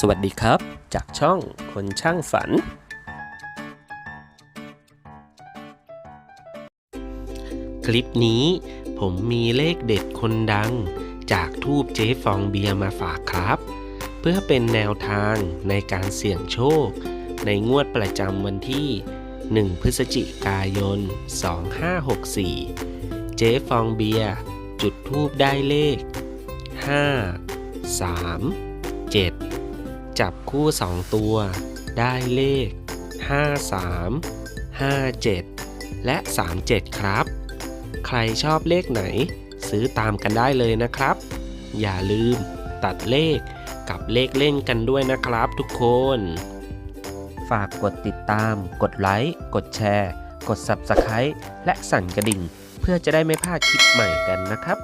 สวัสดีครับ จากช่องคนช่างฝัน คลิปนี้ผมมีเลขเด็ดคนดัง จากทูบเจ๊ฟองเบียร์มาฝากครับ เพื่อเป็นแนวทางในการเสี่ยงโชค ในงวดประจำวันที่ 1 พฤศจิกายน 2564 เจ๊ฟองเบียร์จุดทูบได้เลข 5 3 7 จับคู่ 2 ตัว ได้เลข 53 57 และ 37 ครับ ใครชอบเลขไหน ซื้อตามกันได้เลยนะครับ อย่าลืมตัดเลขกับเลขเล่นกันด้วยนะครับทุกคน ฝากกดติดตาม กดไลค์ กดแชร์ กด Subscribe และสั่นกระดิ่ง เพื่อจะได้ไม่พลาดคลิปใหม่กันนะครับ